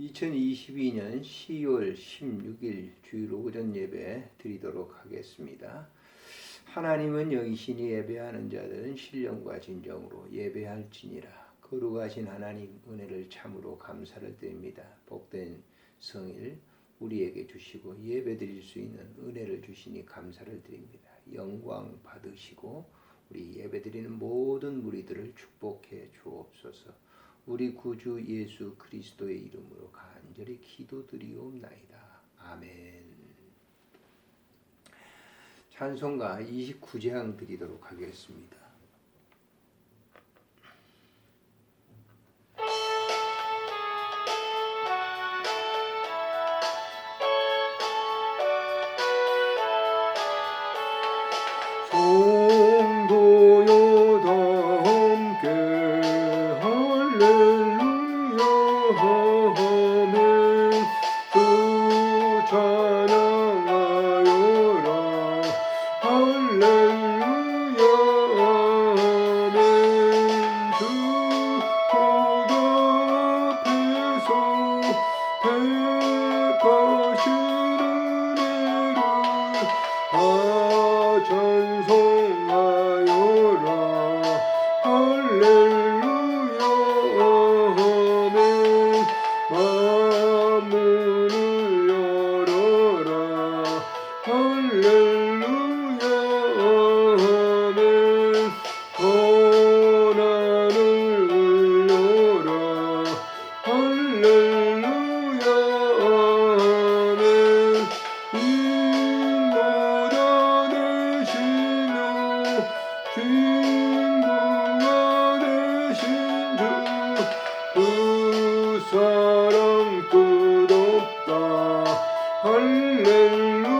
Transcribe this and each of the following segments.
2022년 10월 16일 주일 오전 예배 드리도록 하겠습니다. 하나님은 영이신이 예배하는 자들은 신령과 진정으로 예배할지니라. 거룩하신 하나님 은혜를 참으로 감사를 드립니다. 복된 성일 우리에게 주시고 예배 드릴 수 있는 은혜를 주시니 감사를 드립니다. 영광 받으시고 우리 예배 드리는 모든 무리들을 축복해 주옵소서. 우리 구주 예수 그리스도의 이름으로 간절히 기도드리옵나이다. 아멘. 찬송가 29장 드리도록 하겠습니다. 찬 할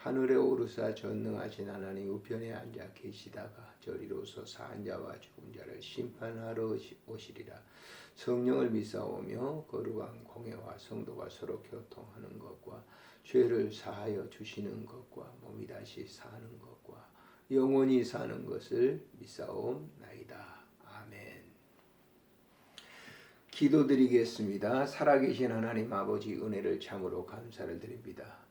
하늘에 오르사 전능하신 하나님 우편에 앉아 계시다가 저리로서 산 자와 죽은 자를 심판하러 오시리라 성령을 믿사오며 거룩한 공예와 성도가 서로 교통하는 것과 죄를 사하여 주시는 것과 몸이 다시 사는 것과 영원히 사는 것을 믿사옵나이다. 아멘. 기도드리겠습니다. 살아계신 하나님 아버지 은혜를 참으로 감사를 드립니다.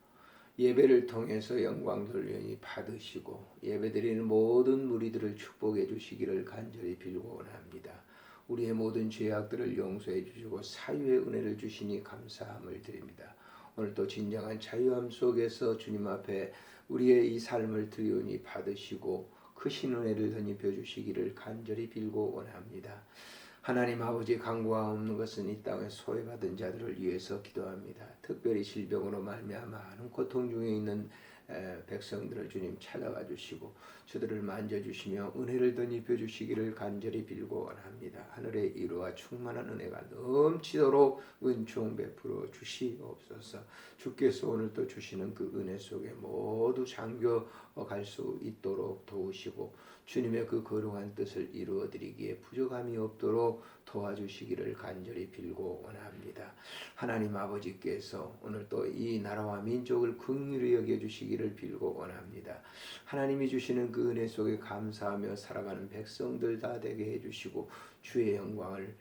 예배를 통해서 영광 돌려니 받으시고 예배드리는 모든 무리들을 축복해 주시기를 간절히 빌고 원합니다. 우리의 모든 죄악들을 용서해 주시고 사유의 은혜를 주시니 감사함을 드립니다. 오늘도 진정한 자유함 속에서 주님 앞에 우리의 이 삶을 드리오니 받으시고 크신 은혜를 덧입혀 주시기를 간절히 빌고 원합니다. 하나님 아버지 강구가 없는 것은 이 땅에 소외받은 자들을 위해서 기도합니다. 특별히 질병으로 말미암아 많은 고통 중에 있는 백성들을 주님 찾아가 주시고 저들을 만져 주시며 은혜를 덧입혀 주시기를 간절히 빌고 원합니다. 하늘의 이루와 충만한 은혜가 넘치도록 은총 베풀어 주시옵소서. 주께서 오늘 또 주시는 그 은혜 속에 모두 잠겨 갈 수 있도록 도우시고 주님의 그 거룩한 뜻을 이루어 드리기에 부족함이 없도록 도와주시기를 간절히 빌고 원합니다. 하나님 아버지께서 오늘 또 이 나라와 민족을 긍휼히 여겨 주시기를 빌고 원합니다. 하나님이 주시는 그 은혜 속에 감사하며 살아가는 백성들 다 되게 해 주시고 주의 영광을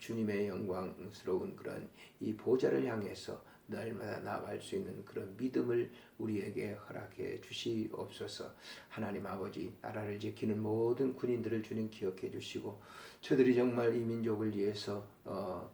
주님의 영광스러운 그런 이 보좌를 향해서 날마다 나아갈 수 있는 그런 믿음을 우리에게 허락해 주시옵소서. 하나님 아버지 나라를 지키는 모든 군인들을 주님 기억해 주시고 저들이 정말 이 민족을 위해서 어,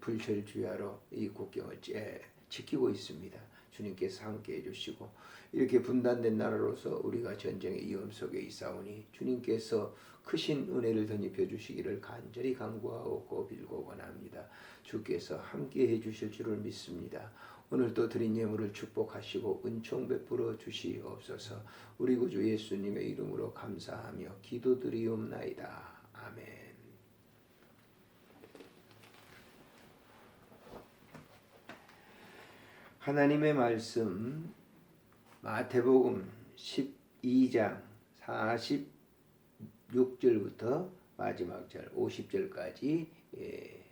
불철주야로 이 국경을 째- 지키고 있습니다. 주님께서 함께 해주시고 이렇게 분단된 나라로서 우리가 전쟁의 위험 속에 있사오니 주님께서 크신 은혜를 덧입혀 주시기를 간절히 간구하고 빌고 원합니다. 주께서 함께 해주실 줄을 믿습니다. 오늘 또 드린 예물을 축복하시고 은총 베풀어 주시옵소서. 우리 구주 예수님의 이름으로 감사하며 기도드리옵나이다. 아멘. 하나님의 말씀 마태복음 12장 46절부터 마지막 절 50절까지 예,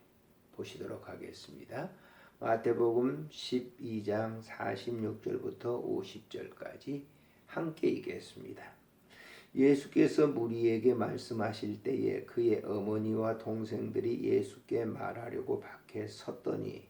보시도록 하겠습니다. 마태복음 12장 46절부터 50절까지 함께 읽겠습니다. 예수께서 무리에게 말씀하실 때에 그의 어머니와 동생들이 예수께 말하려고 밖에 섰더니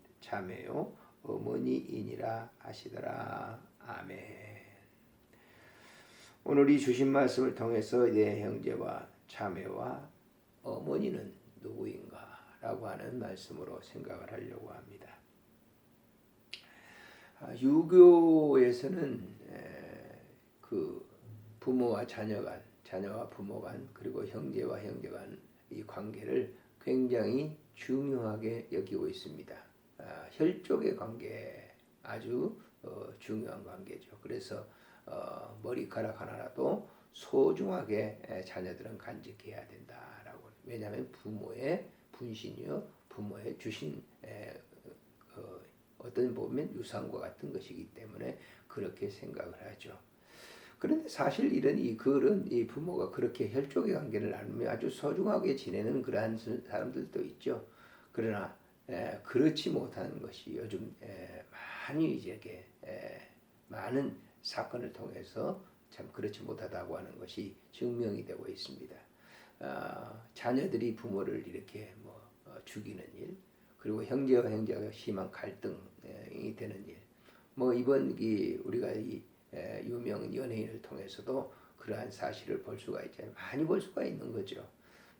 자매요 어머니이니라 하시더라 아멘. 오늘 이 주신 말씀을 통해서 내 형제와 자매와 어머니는 누구인가라고 하는 말씀으로 생각을 하려고 합니다. 아, 유교에서는 에, 그 부모와 자녀 간, 자녀와 부모 간, 그리고 형제와 형제 간 이 관계를 굉장히 중요하게 여기고 있습니다. 아, 혈족의 관계 아주 어, 중요한 관계죠. 그래서 어, 머리카락 하나라도 소중하게 에, 자녀들은 간직해야 된다라고. 왜냐하면 부모의 분신이요, 부모의 주신 에, 어, 어떤 보면 유산과 같은 것이기 때문에 그렇게 생각을 하죠. 그런데 사실 이런 이 글은 이 부모가 그렇게 혈족의 관계를 나누며 아주 소중하게 지내는 그러한 사람들도 있죠. 그러나 에, 그렇지 못하는 것이 요즘 에, 많이 이제 에, 많은 사건을 통해서 참 그렇지 못하다고 하는 것이 증명이 되고 있습니다. 아, 자녀들이 부모를 이렇게 뭐 어, 죽이는 일, 그리고 형제와 형제가 심한 갈등이 되는 일. 뭐 이번 이 우리가 이 에, 유명 연예인을 통해서도 그러한 사실을 볼 수가 있잖아요. 많이 볼 수가 있는 거죠.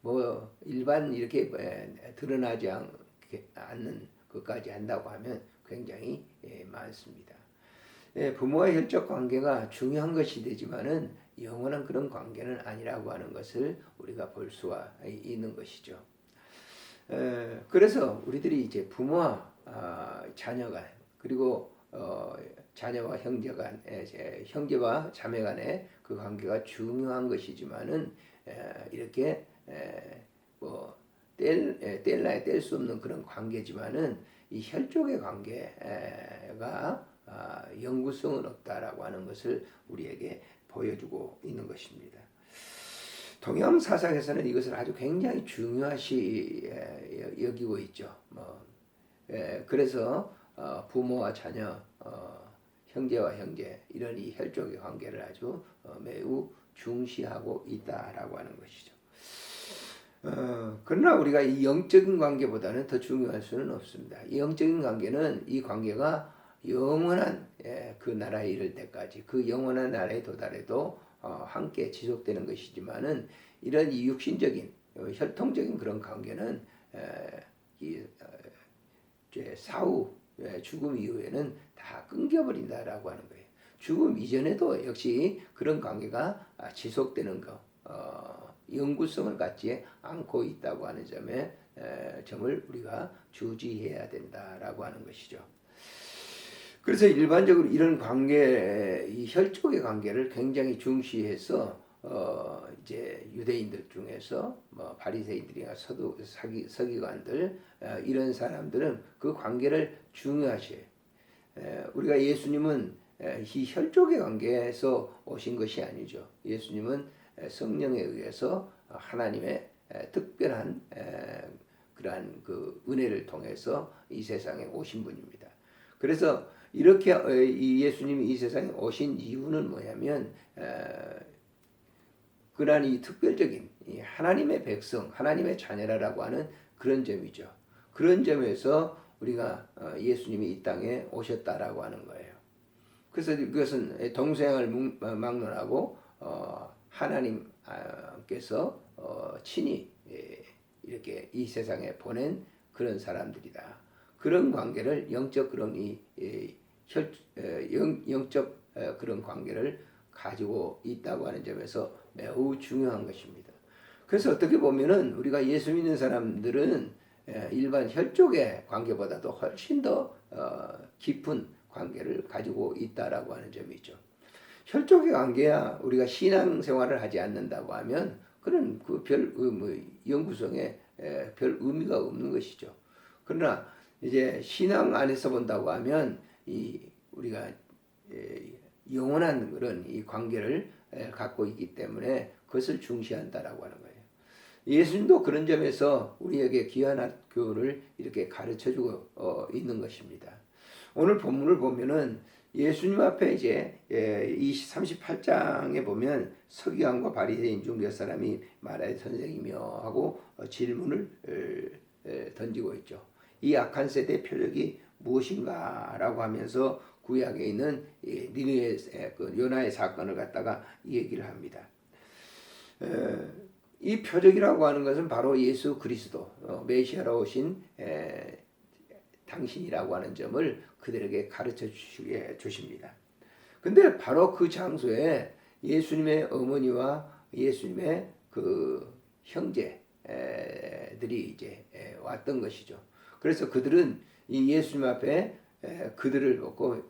뭐 일반 이렇게 에, 드러나지 않, 않는 것까지 한다고 하면 굉장히 예, 많습니다. 예, 부모와 혈적 관계가 중요한 것이 되지만은 영원한 그런 관계는 아니라고 하는 것을 우리가 볼 수가 있는 것이죠. 에, 그래서 우리들이 이제 부모와 아, 자녀간 그리고 어, 자녀와 형제간, 에, 형제와 자매간의 그 관계가 중요한 것이지만은 에, 이렇게 에, 뭐 뗄, 에, 뗄라야 뗄 수 없는 그런 관계지만은 이 혈족의 관계가 아, 영구성은 없다라고 하는 것을 우리에게 보여주고 있는 것입니다. 동양 사상에서는 이것을 아주 굉장히 중요시 여기고 있죠. 뭐, 그래서 어, 부모와 자녀, 어, 형제와 형제 이런 이 혈족의 관계를 아주 어, 매우 중시하고 있다라고 하는 것이죠. 어, 그러나 우리가 이 영적인 관계보다는 더 중요할 수는 없습니다. 이 영적인 관계는 이 관계가 영원한 예, 그 나라에 이를 때까지 그 영원한 나라에 도달해도 어, 함께 지속되는 것이지만은 이런 이 육신적인 어, 혈통적인 그런 관계는 에, 이 어, 사후 예, 죽음 이후에는 다 끊겨버린다라고 하는 거예요. 죽음 이전에도 역시 그런 관계가 아, 지속되는 거, 어, 영구성을 갖지 않고 있다고 하는 점에 에, 점을 우리가 주지해야 된다라고 하는 것이죠. 그래서 일반적으로 이런 관계, 이 혈족의 관계를 굉장히 중시해서 어 이제 유대인들 중에서 뭐 바리새인들이나 서도 서기 서기관들 어, 이런 사람들은 그 관계를 중요하셔요. 에, 우리가 예수님은 에, 이 혈족의 관계에서 오신 것이 아니죠. 예수님은 에, 성령에 의해서 하나님의 에, 특별한 에, 그러한 그 은혜를 통해서 이 세상에 오신 분입니다. 그래서 이렇게 예수님이 이 세상에 오신 이유는 뭐냐면 에, 그러한 이 특별적인 이 하나님의 백성, 하나님의 자녀라고 하는 그런 점이죠. 그런 점에서 우리가 어, 예수님이 이 땅에 오셨다라고 하는 거예요. 그래서 이것은 동생을 묵- 어, 막론하고 어, 하나님께서 어, 친히 예, 이렇게 이 세상에 보낸 그런 사람들이다. 그런 관계를 영적 그런 이 예, 영, 영적 에, 그런 관계를 가지고 있다고 하는 점에서 매우 중요한 것입니다. 그래서 어떻게 보면은 우리가 예수 믿는 사람들은 에, 일반 혈족의 관계보다도 훨씬 더 어, 깊은 관계를 가지고 있다라고 하는 점이죠. 혈족의 관계야 우리가 신앙 생활을 하지 않는다고 하면 그런 그별 그뭐 연구성에 에, 별 의미가 없는 것이죠. 그러나 이제 신앙 안에서 본다고 하면 이 우리가 에, 영원한 그런 이 관계를 에, 갖고 있기 때문에 그것을 중시한다라고 하는 거예요. 예수님도 그런 점에서 우리에게 귀한 학교를 이렇게 가르쳐 주고 어, 있는 것입니다. 오늘 본문을 보면은 예수님 앞에 이제 예, 38장에 보면 서기관과 바리새인 중 몇 사람이 말하여 선생이며 하고 어, 질문을 던지고 있죠. 이 악한 세대 표적이 무엇인가라고 하면서 구약에 있는 이 니느의 그 요나의 사건을 갖다가 이 얘기를 합니다. 에, 이 표적이라고 하는 것은 바로 예수 그리스도 어, 메시아로 오신 에, 당신이라고 하는 점을 그들에게 가르쳐 주시게 주십니다. 근데 바로 그 장소에 예수님의 어머니와 예수님의 그 형제들이 이제 왔던 것이죠. 그래서 그들은 이 예수님 앞에 그들을 보고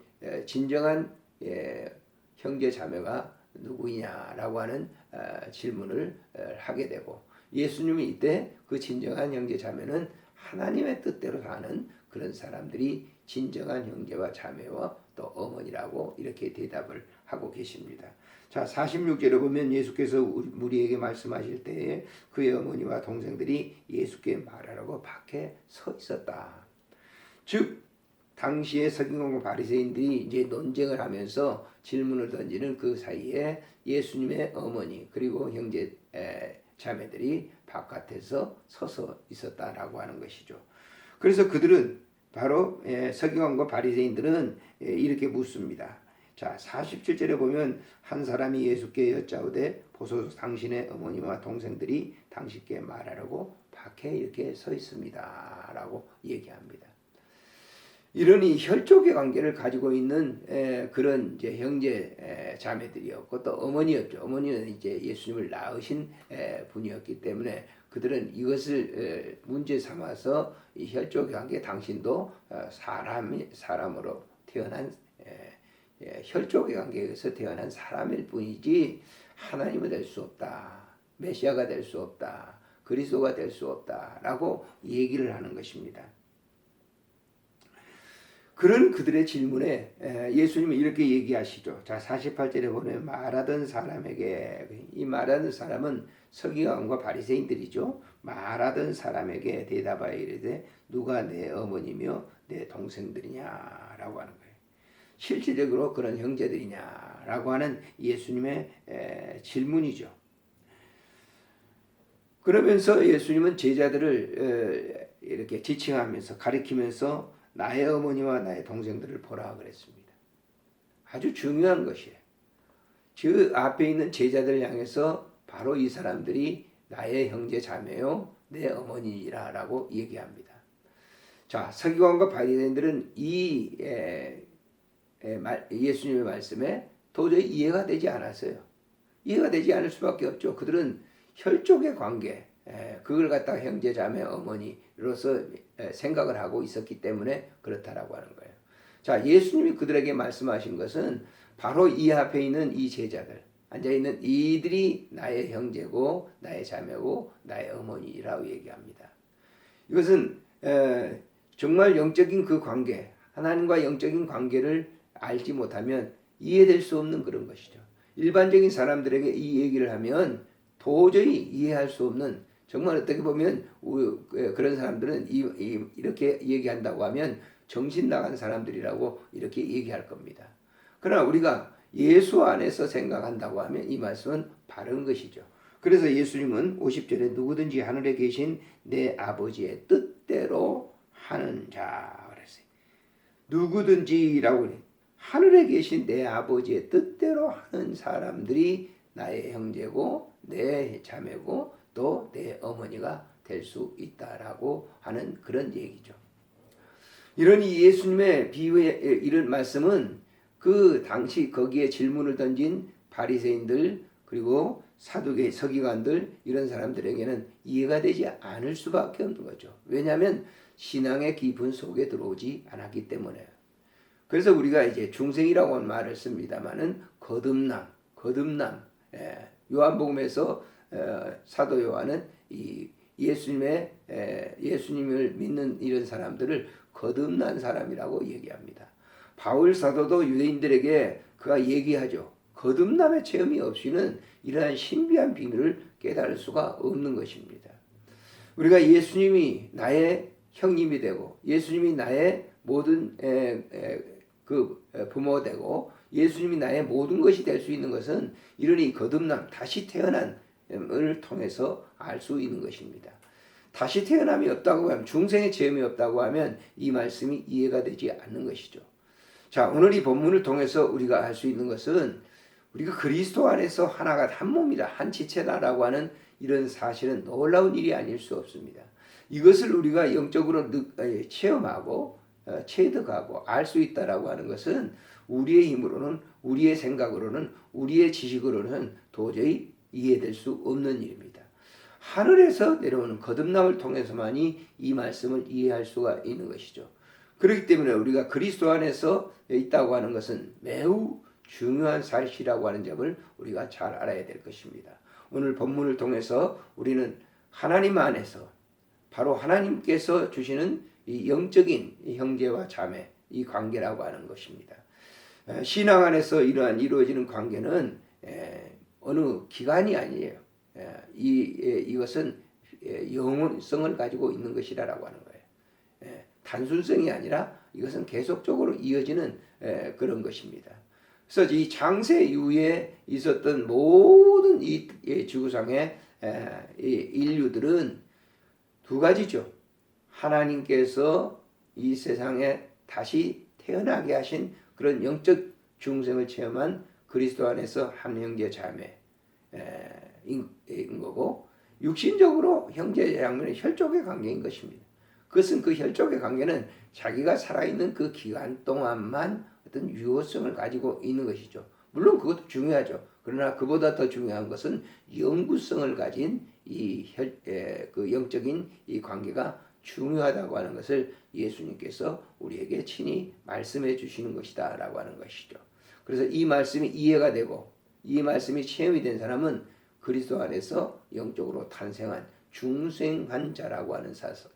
진정한 예, 형제 자매가 누구이냐라고 하는 아, 질문을 하게 되고 예수님이 이때 그 진정한 형제 자매는 하나님의 뜻대로 사는 그런 사람들이 진정한 형제와 자매와 또 어머니라고 이렇게 대답을 하고 계십니다. 자, 46절에 보면 예수께서 우리에게 말씀하실 때에 그의 어머니와 동생들이 예수께 말하라고 밖에 서 있었다. 즉 당시에 서기관과 바리새인들이 이제 논쟁을 하면서 질문을 던지는 그 사이에 예수님의 어머니 그리고 형제 에, 자매들이 바깥에서 서서 있었다라고 하는 것이죠. 그래서 그들은 바로 예, 서기관과 바리새인들은 예, 이렇게 묻습니다. 자, 47절에 보면 한 사람이 예수께 여짜오되 보소서 당신의 어머니와 동생들이 당신께 말하라고 밖에 이렇게 서 있습니다 라고 얘기합니다. 이런 이 혈족의 관계를 가지고 있는 에, 그런 이제 형제 에, 자매들이었고 또 어머니였죠. 어머니는 이제 예수님을 낳으신 에, 분이었기 때문에 그들은 이것을 에, 문제 삼아서 이 혈족의 관계 당신도 어, 사람이 사람으로 태어난 혈족의 관계에서 태어난 사람일 뿐이지 하나님이 될 수 없다. 메시아가 될 수 없다. 그리스도가 될 수 없다라고 얘기를 하는 것입니다. 그런 그들의 질문에 예수님은 이렇게 얘기하시죠. 자, 48절에 보면 말하던 사람에게 이 말하는 사람은 서기관과 바리새인들이죠. 말하던 사람에게 대답하여 이르되 누가 내 어머니며 내 동생들이냐라고 하는 거예요. 실질적으로 그런 형제들이냐라고 하는 예수님의 질문이죠. 그러면서 예수님은 제자들을 이렇게 지칭하면서 가리키면서 나의 어머니와 나의 동생들을 보라 그랬습니다. 아주 중요한 것이에요. 그 앞에 있는 제자들 향해서 바로 이 사람들이 나의 형제 자매요 내 어머니라 라고 얘기합니다. 자 서기관과 바리새인들은 이 에, 에, 말, 예수님의 말씀에 도저히 이해가 되지 않았어요. 이해가 되지 않을 수밖에 없죠. 그들은 혈족의 관계, 에, 그걸 갖다가 형제 자매 어머니로서 에, 생각을 하고 있었기 때문에 그렇다라고 하는 거예요. 자 예수님이 그들에게 말씀하신 것은 바로 이 앞에 있는 이 제자들 앉아 있는 이들이 나의 형제고 나의 자매고 나의 어머니라고 얘기합니다. 이것은 에, 정말 영적인 그 관계, 하나님과 영적인 관계를 알지 못하면 이해될 수 없는 그런 것이죠. 일반적인 사람들에게 이 얘기를 하면 도저히 이해할 수 없는 정말 어떻게 보면 우- 그- 그런 사람들은 이렇게 얘기한다고 하면 정신 나간 사람들이라고 이렇게 얘기할 겁니다. 그러나 우리가 예수 안에서 생각한다고 하면 이 말씀은 바른 것이죠. 그래서 예수님은 50절에 누구든지 하늘에 계신 내 아버지의 뜻대로 하는 자 그랬어요. 누구든지라고 해. 하늘에 계신 내 아버지의 뜻대로 하는 사람들이 나의 형제고 내 자매고 또 내 어머니가 될 수 있다라고 하는 그런 얘기죠. 이런 이 예수님의 비유의 이런 말씀은 그 당시 거기에 질문을 던진 바리새인들 그리고 사두개 서기관들 이런 사람들에게는 이해가 되지 않을 수밖에 없는 거죠. 왜냐하면 신앙의 깊은 속에 들어오지 않았기 때문에. 그래서 우리가 이제 중생이라고 말을 씁니다만은 거듭남, 거듭남. 예, 요한복음에서 어, 사도 요한은 이 예수님의 에, 예수님을 믿는 이런 사람들을 거듭난 사람이라고 얘기합니다. 바울 사도도 유대인들에게 그가 얘기하죠. 거듭남의 체험이 없이는 이러한 신비한 비밀을 깨달을 수가 없는 것입니다. 우리가 예수님이 나의 형님이 되고 예수님이 나의 모든 에, 에, 그 부모 되고 예수님이 나의 모든 것이 될 수 있는 것은 이러니 거듭남 다시 태어난 을 통해서 알 수 있는 것입니다. 다시 태어남이 없다고 하면 중생의 체험이 없다고 하면 이 말씀이 이해가 되지 않는 것이죠. 자 오늘 이 본문을 통해서 우리가 알 수 있는 것은 우리가 그리스도 안에서 하나가 한 몸이다 한 지체다라고 하는 이런 사실은 놀라운 일이 아닐 수 없습니다. 이것을 우리가 영적으로 느- 에, 체험하고 어, 체득하고 알 수 있다라고 하는 것은 우리의 힘으로는 우리의 생각으로는 우리의 지식으로는 도저히 이해될 수 없는 일입니다. 하늘에서 내려오는 거듭남을 통해서만이 이 말씀을 이해할 수가 있는 것이죠. 그렇기 때문에 우리가 그리스도 안에서 있다고 하는 것은 매우 중요한 사실이라고 하는 점을 우리가 잘 알아야 될 것입니다. 오늘 본문을 통해서 우리는 하나님 안에서 바로 하나님께서 주시는 이 영적인 이 형제와 자매 이 관계라고 하는 것입니다. 에, 신앙 안에서 이러한 이루어지는 관계는 에, 어느 기간이 아니에요. 에, 이 에, 이것은 에, 영원성을 가지고 있는 것이라고 하는 거예요. 에, 단순성이 아니라 이것은 계속적으로 이어지는 에, 그런 것입니다. 그래서 이 장세 이후에 있었던 모든 이, 이 지구상의 인류들은 두 가지죠. 하나님께서 이 세상에 다시 태어나게 하신 그런 영적 중생을 체험한 그리스도 안에서 한 형제 자매 에, 인, 인 거고 육신적으로 형제 자매는 혈족의 관계인 것입니다. 그것은 그 혈족의 관계는 자기가 살아있는 그 기간 동안만 어떤 유효성을 가지고 있는 것이죠. 물론 그것도 중요하죠. 그러나 그보다 더 중요한 것은 영구성을 가진 이 혈, 에, 그 영적인 이 관계가 중요하다고 하는 것을 예수님께서 우리에게 친히 말씀해 주시는 것이다라고 하는 것이죠. 그래서 이 말씀이 이해가 되고 이 말씀이 체험이 된 사람은 그리스도 안에서 영적으로 탄생한 중생한 자라고 하는 사실,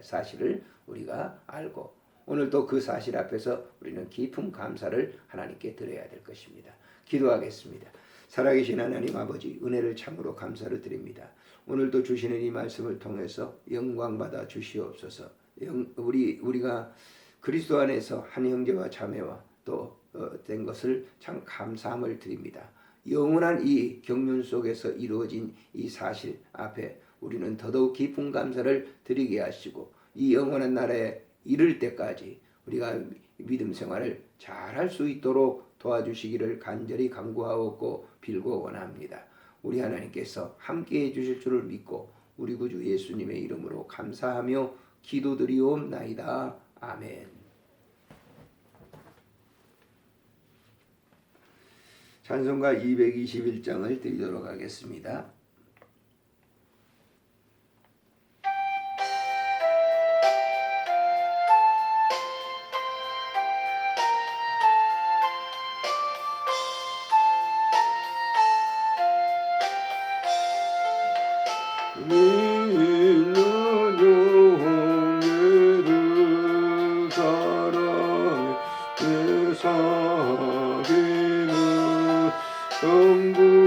사실을 우리가 알고 오늘도 그 사실 앞에서 우리는 깊은 감사를 하나님께 드려야 될 것입니다. 기도하겠습니다. 살아계신 하나님 아버지 은혜를 참으로 감사를 드립니다. 오늘도 주시는 이 말씀을 통해서 영광 받아 주시옵소서. 영, 우리 우리가 그리스도 안에서 한 형제와 자매와 또 어, 된 것을 참 감사함을 드립니다. 영원한 이 경륜 속에서 이루어진 이 사실 앞에 우리는 더더욱 깊은 감사를 드리게 하시고 이 영원한 나라에 이를 때까지 우리가 믿음 생활을 잘 할 수 있도록 도와주시기를 간절히 간구하옵고 빌고 원합니다. 우리 하나님께서 함께 해 주실 줄을 믿고 우리 구주 예수님의 이름으로 감사하며 기도드리옵나이다. 아멘. 찬송가 221장을 드리도록 하겠습니다. Sungguh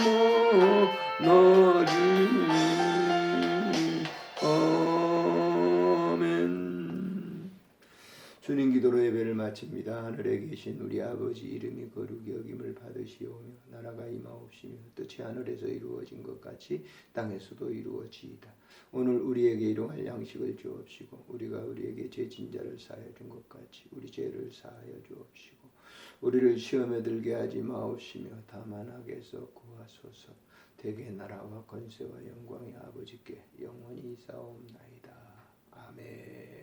만나리 아멘 주님 기도로 예배를 마칩니다. 하늘에 계신 우리 아버지 이름이 거룩히 여김을 받으시오며 나라가 임하옵시며 뜻이 하늘에서 이루어진 것 같이 땅에서도 이루어지이다. 오늘 우리에게 일용할 양식을 주옵시고 우리가 우리에게 죄 진 자를 사하여 준 것 같이 우리 죄를 사하여 주옵시고 우리를 시험에 들게 하지 마옵시며 다만 악에서 구하소서 대개 나라와 권세와 영광이 아버지께 영원히 있사옵나이다. 아멘